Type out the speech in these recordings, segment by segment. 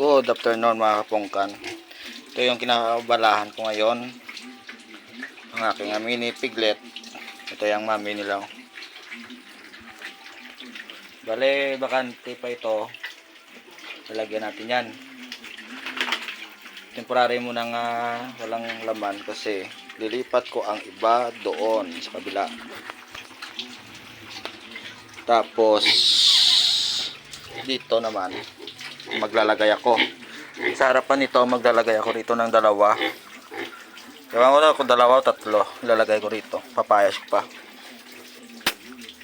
Good afternoon mga kapungkan. Ito yung kinakabalahan ko ngayon. Ang aking ah, mini piglet. Ito yung mami nila. Bale, bakante pa ito. Lalagyan natin yan. Temporary muna nga walang laman kasi lilipat ko ang iba doon sa kabila. Tapos dito naman maglalagay ako. Sa harapan nito maglalagay ako rito ng dalawa. Ewan ko na kung dalawa o tatlo. Lalagay ko rito. Papayas pa.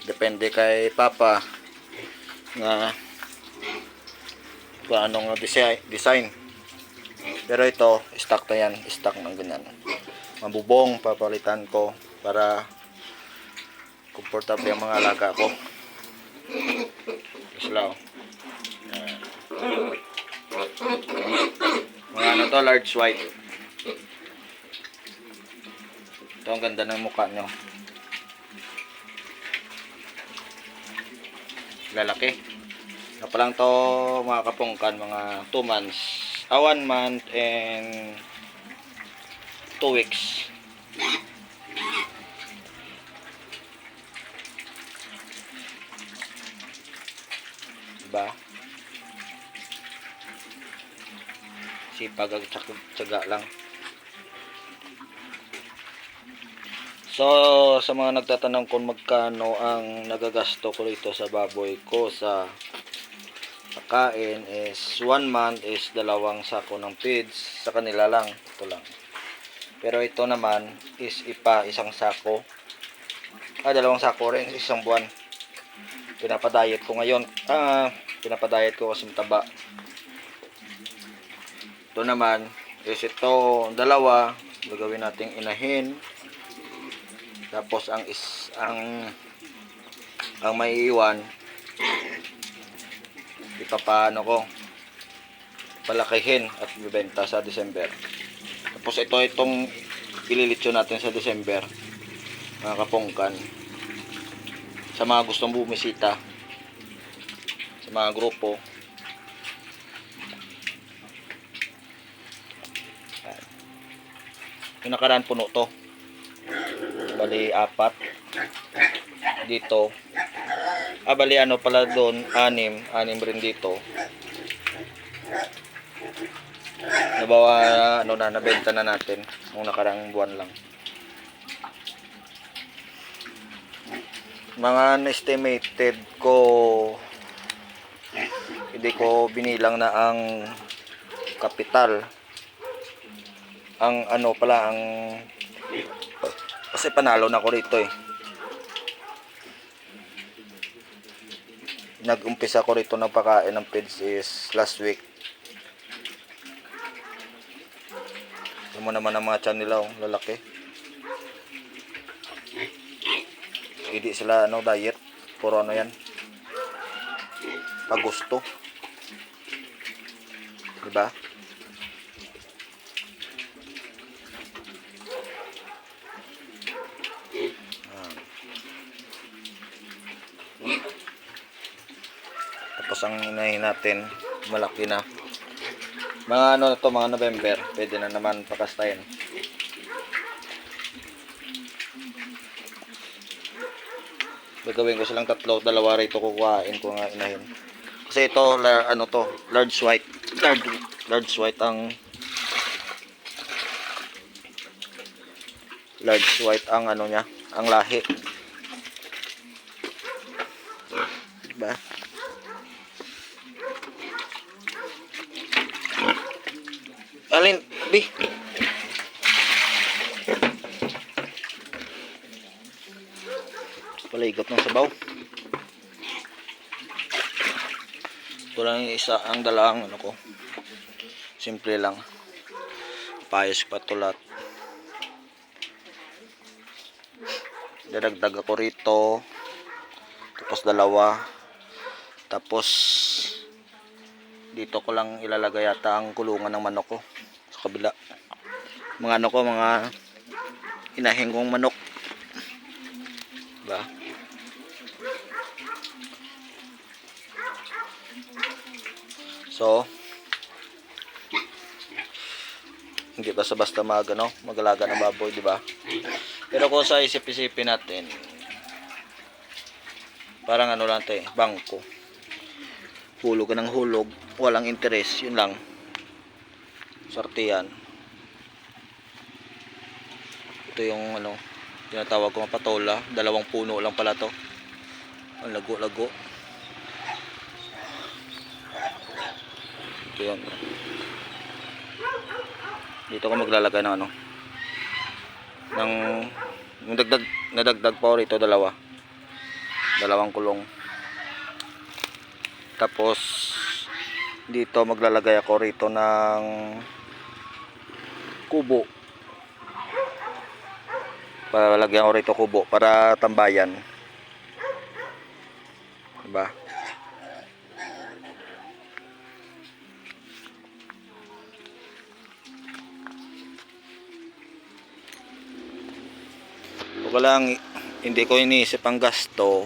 Depende kay Papa na kung anong design. Pero ito, stock to yan. Stock ng ganyan. Mabubong, papalitan ko para komportable ang mga alaga ko. Islaw. Mga ano to, large white. Ito ang ganda ng mukha nyo. Lalaki. Na pa lang to mga kapungkan, mga 2 months. Ah, 1 month and 2 weeks. Diba? Sipag at tsaga lang. So, sa mga nagtatanong kung magkano ang nagagasto ko rito sa baboy ko sa pagkain is 1 month is dalawang sako ng feeds sa kanila lang. Ito lang. Pero ito naman is ipa isang sako. Ah, dalawang sako rin isang buwan. Pinapadayet ko ngayon. Ah, pinapadayet ko kasi mataba. Ito naman is ito dalawa gagawin nating inahin. Tapos ang is ang ang may iwan ipapaano ko palakihin at bibenta sa December. Tapos ito itong ililitsyo natin sa December mga kapungkan sa mga gustong bumisita sa mga grupo yung nakaraan puno to. Bali apat. Dito. Ah bali ano pala doon? Anim. Anim rin dito. Nabawa ano na nabenta na natin nung nakarang buwan lang. Mga estimated ko hindi ko binilang na ang kapital ang ano pala ang kasi panalo na ako rito eh. Nag-umpisa ko rito ng pagkain ng feeds is last week. Ito mo naman ang mga tiyan nila oh, lalaki. Hindi sila ano diet. Puro ano yan. Pag gusto diba tapos ang inahin natin malaki na. Mga ano to mga November pwede na naman pakastayin gagawin ko silang tatlo dalawa rito kukuhain ko nga inahin. Kasi ito la, ano to large white. Large, large white ang large white ang ano niya ang lahi diba alin di paligot ng sabaw. Ito lang isa ang dalang ano ko. Simple lang. Payos patulat dadagdag ako rito. Tapos dalawa. Tapos dito ko lang ilalagay yata ang kulungan ng manok ko sa kabila mga ano ko mga inahing kong manok ba so hindi basta-basta mag, ano, magalaga ng baboy, di ba? Pero kung sa isip-isipin natin, parang ano lang 'to eh, bangko. Hulog ng hulog, walang interes, yun lang. Swerte yan. Ito yung ano, tinatawag ko patola. Dalawang puno lang pala to. Ang lago-lago. Ito yan. Dito ko maglalagay ng ano. Ng yung dagdag, nadagdag pa rito dalawa. Dalawang kulong. Tapos dito maglalagay ako rito ng kubo. Para lagyan ko rito kubo para tambayan. Diba? Wala lang, hindi ko iniisip ang gasto.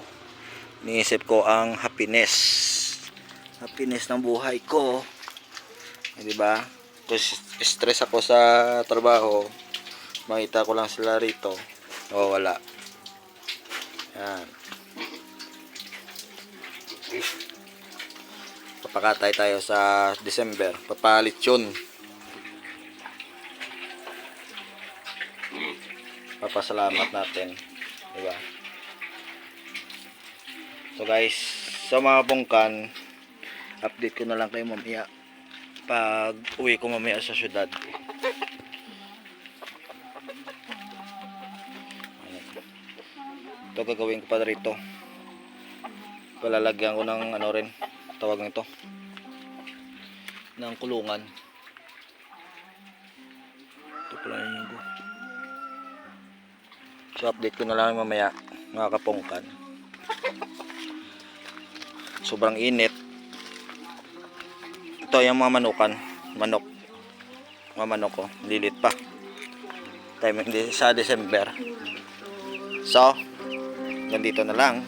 Iniisip ko ang happiness. Happiness ng buhay ko. Eh, di ba? Kasi stress ako sa trabaho. Makita ko lang sila rito. O, wala. Yan. Papakatay tayo sa December. Papalit yun. Papasalamat natin. Di ba? So guys, sa mga bungkan, update ko na lang kayo mamaya pag uwi ko mamaya sa syudad. Ito gagawin ko pa rito. Palalagyan ko ng ano rin, tawag nito. Ng kulungan. Ito pala yung. So update ko na lang mamaya mga kapungkan. Sobrang init. Ito yung mga manukan. Manok. Mga manok ko. Lilit pa. Time hindi sa December. So, ganito na lang.